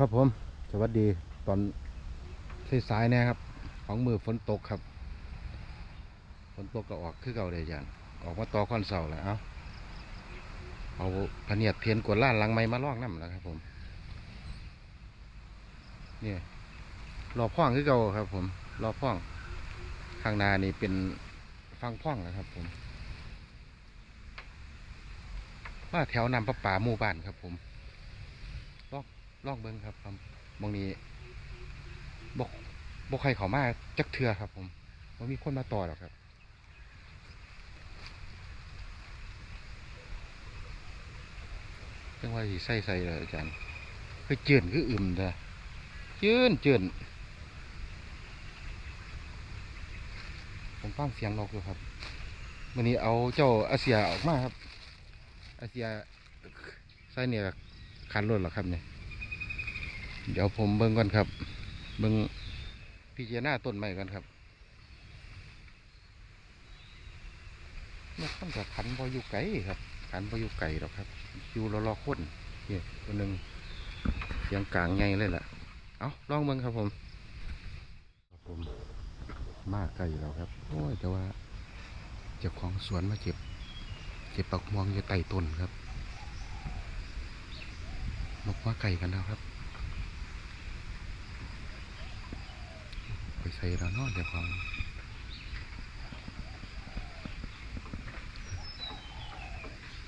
ครับผม สวัสดีตอนสายๆนี่ยครับ ของมือฝนตกครับ ฝนตกก็ออกคือเก่าเลยยันออกมาต่อคอนเสาแล้วเอาเอาพเนียดเทียนกวดล้านลังไม้มาลอกน้ำแล้วครับ ผมนี่รอพ่องคือเก่าครับ ผมรอพ่อง ข้างหน้านี่เป็นฟังพ่องนะครับ ผมว่าแถวนำประป่าหมู่บ้านครับ ผม ลองลองเบิ้งครับผมมองนี้บกบกใครเขามาจักเทือครับผมว่ามีคนมาต่อหรอกครับจังว่าสิใส่ใส่เลยอาจารย์คือเจืนคืออึมเด้อเจืนเจืนผมฟังเสียงนกอยู่ครับวันนี้เอาเจ้าอาเซียออกมาครับอาเซียใส่เนี่ยคันรถหรอครับเนี่ย เดี๋ยวผมเบิ่งก่อนครับ เบิ่งพิจารณาต้นไม้กันครับนกมันกับขันบอยู่ไกลครับ ขันบอยู่ไกลหรอกครับอยู่รอรอคนนี่ตัวหนึ่งเสียงกลางไงเลยล่ะ เอาลองเบิ่งครับผมครับผมมากไกลแล้วครับ โอ้ยแต่ว่าเจ้าของสวนมาเจ็บ เจ็บปักม่วงอยู่ใต้ต้นครับนกมาไก่กันแล้วครับ ไป ใส่แล้วเนอเดี๋ยวของ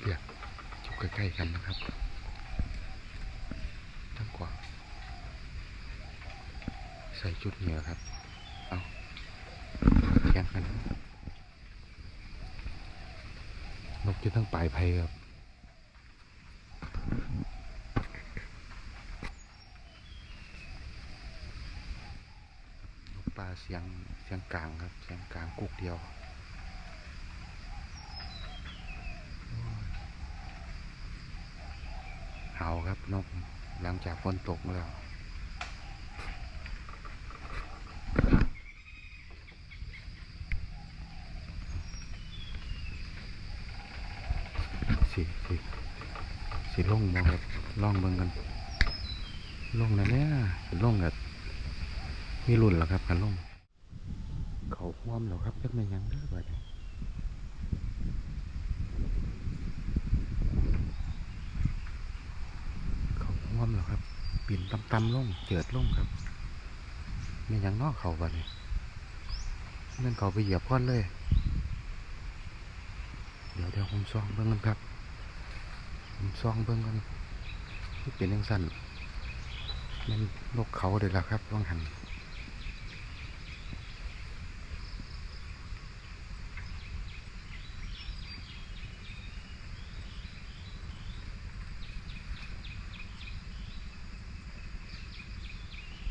เดี๋ยวอยู่ใกล้ๆกันนะครับทั้งกว่า ใส่ชุดเหนือครับ เอาแข่งกันนกจะทั้งปลายไพครับ นกป ลาเสียงเสียงกลางครับ เสียงกลางกุกเดียวเห่าครับนกหลังจากฝนตกแล้วสิสิสิลงมาครับล่องเบิ่งกันลงนะเนี่ยลงแบบ มีรุ่นแล้วครับกันลงเขาห่วมแล้วครับจักแม่นยังเด้อบัดนี้เขาห่วมแล้วครับปีนต่ำๆลงเจิดลงครับม่ยังนอกเขาบัดนี้นั่นเขาไปเหยียบก้อนเลย เดี๋ยวเดี๋ยวผมซองเบิ่งกันครับผมซองเบิ่งกันที่เป็นยังสั่นมันนกเขาเดี๋ยวละครับว่างหัน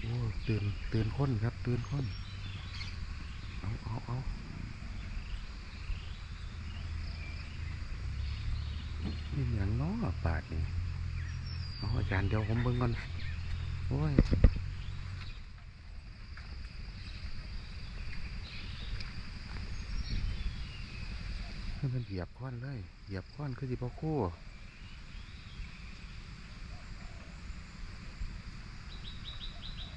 โอ้ ตื่นตื่นค้นครับ ตื่นค้นเอาเอาเอานี่อย่างน้อปาดนี่เอาอาจารย์เดี๋ยวผมเบิ่งก่อนโอ้ยให้มันเหยียบก้อนเลย เหยียบก้อนคือสิบคู่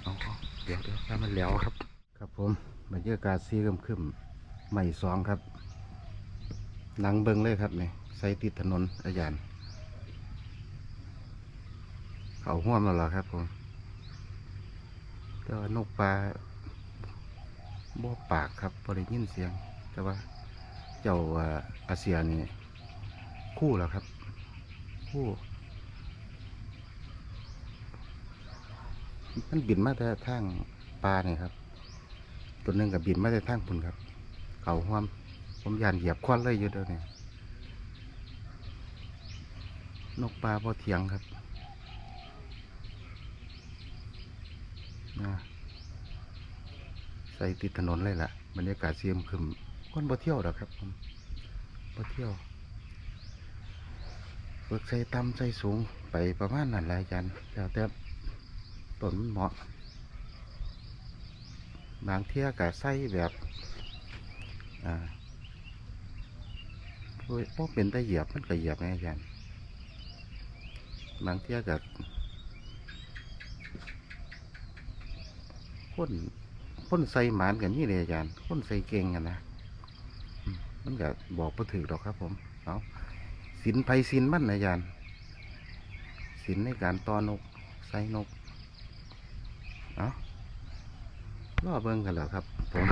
เอาเดี๋ยวเดี๋ยวถ้ามันแล้วครับ ครับผมบรรยากาศซีขึ้มขึ้มๆใหม่สองครับ หนังเบิงเลยครับนี่ใส่ติดถนนอาจารย์เขาห่วมแล้วล่ะครับผมแต่ว่านกปลาบ่ปากครับพอได้ยินเสียง แต่ว่าเจ้าอาอาเซียนี่คู่แล้วครับ คู่ มันบินมาแต่ทางปลาเนี่ยครับ ตัวหนึ่งกับบินมาแต่ทางพุ่นครับ เขาห่วมผมยานเหยียบควันเลยอยู่เดียวนี้นกปลาพอเถียงครับนะใส่ติดถนนเลยล่ะบรรยากาศเสียมขึ้นคนบ่เที่ยวดอกครับผมบ่เที่ยวเบิกใส่ต่ำใส่สูงไปประมาณนั้นหละอาจารย์แล้วแต่ ต้นมันเหมาะ บางเที่ยก็ใส่แบบ อ่าพวกเป็นตะเหยียบมันก็เหยียบไงอาจารย์บางเที่ยกับคนคนใส่หมานกันนี่เลยอาจารย์คนใส่เก่งกันนะมันก็บอกบ่ถือหรอกครับ ผมเอาสินไผสินมันนอาจารย์สินในการตอนกใส่นก เอารอเบิ่งกันแล้วครับผม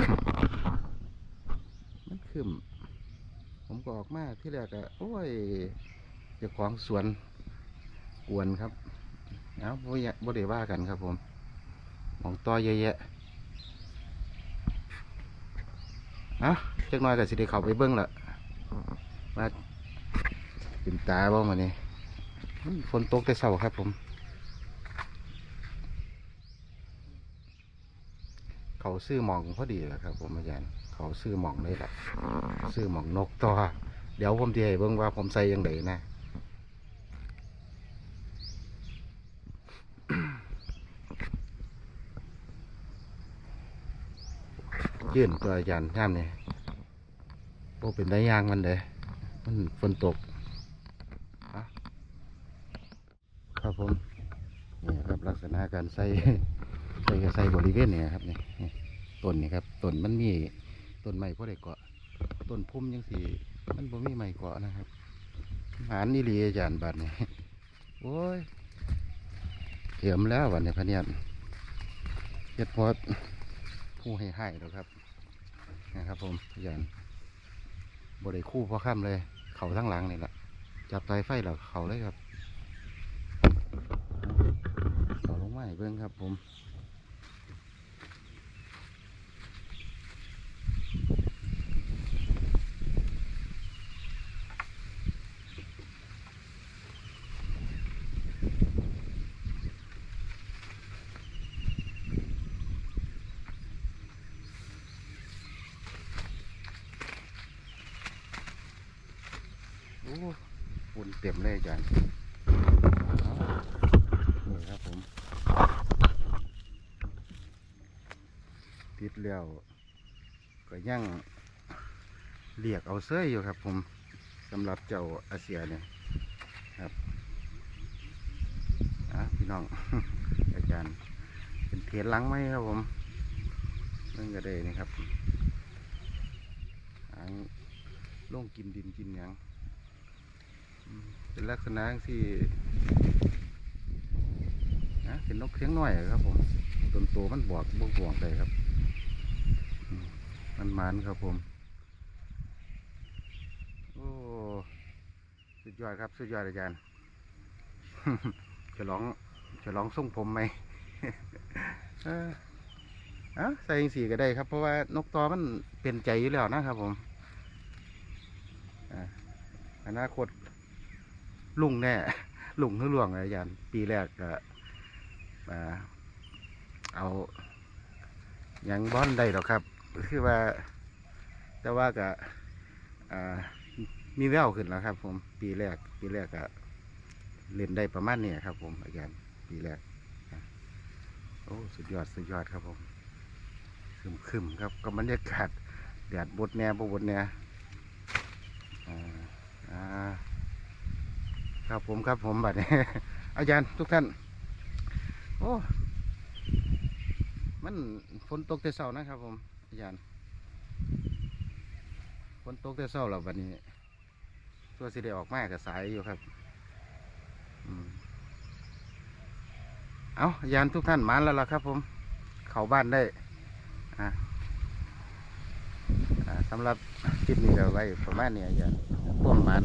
มันขึ้นผมก็ออกมาที่แรกก็โอ้ยเจ้าของสวนกวนครับเอาบ่ยบ่ได้ว่ากันครับผมหมองต่อเยอะแยะเอะจักหน่อยก็สิได้เข้าไปเบิ่งละว่าเป็นตาบ่มานี่มันฝนตกแต่เช้าครับผม เขาซื้อหมองพอดีแหละครับ ผมอาจารย์เขาซื้อหมองเลยแหละซื้อหมองนกต่อเดี๋ยวผมจะให้เบิ่งว่าผมใส่ยังไงนะยื่นตัวอาจารย์ท่ามนี่โบเป็นได้ยางมันเลยมันฝนตกอะครับผมนี่ครับลักษณะการใส่ใส่ก็ใส่บริเวณเนี่ยครับนี่นี่ต้นนี่ครับต้นมันมีต้นไม้พอได้เกาะต้นพุ่มยังสีมันบ่มีไม้เกาะนะครับหานนี่ลีอาจารย์บัดนี่โอ้ยเหี่ยมแล้ววันนี้พะเนียนเฮ็ดพอดผู้ให้ให้แล้วครับนะครับ ผมอาจารย์บริคู่พอค่ำเลย เขาทั้งหลังนี่แหละจับสายไฟแล้วเขาเลยครับเขาลงมาให้เบิ่งครับ ผม โอ้ฝุ่น เต็มเลยอาจารย์นี่ครับผม ติดแล้วก็ยังเรียกเอาเสื้ออยู่ครับผมสำหรับเจ้าอาเซียเนี่ยครับอะพี่น้อง อาจารย์เป็นเทียนลังไหมครับผมเรื่องกระเดนี่ครับหางลงกินดินกินยัง เป็นลักษณะที่นะเป็นนกเสียงน้อยครับผมต้นโตมันบวกบวกบวกเลยครับ มันมันครับผม โอ้สุดยอดครับสุดยอดอาจารย์จะร้องจะร้องส่งผมไหมอะใส่สีก็ได้ครับ เพราะว่านกตอมันเป็นใจอยู่แล้วนะครับผมอ่าอนาคต ลุงแน่ลุงคือหลวงอาจารย์ ปีแรกก็เอายังบ้อนได้หรอกครับ คือว่า แต่ว่าก็มีแววขึ้นแล้วครับ ผม ปีแรก ปีแรกก็เล่นได้ประมาณนี้ครับ ผมอาจารย์ ปีแรกโอ้สุดยอดสุดยอดครับผมคึมคึมครับก็บรรยากาศแดดบดแน่บดแน่อ่าอ่า ครับผมครับผมบัดนี้ อาจารย์ทุกท่าน โอ้มันฝนตกแต่เช้านะครับ ผม อาจารย์ฝนตกแต่เช้าแล้วบัดนี้ ตัวสิได้ออกมากับสายอยู่ครับเอาอาจารย์ทุกท่านมาแล้วล่ะครับ ผม เข้าบ้านได้อ่า สำหรับคลิปนี้ก็ไว้ประมาณนี้อาจารย์พวกมัน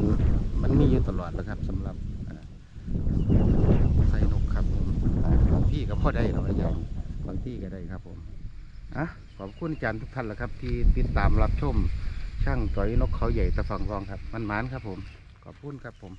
มันมีอยู่ตลอดนะครับสำหรับอ่าใส่นกครับผมอ่าบางที่ก็พอได้หรอกอาจารย์บางที่ก็ได้ครับผมอะขอบคุณอาจารย์ทุกท่านแหละครับ ที่ติดตามรับชมช่างต่อยนกเขาใหญ่ตะฟังรองครับ มันหมานครับผม ขอบคุณครับผม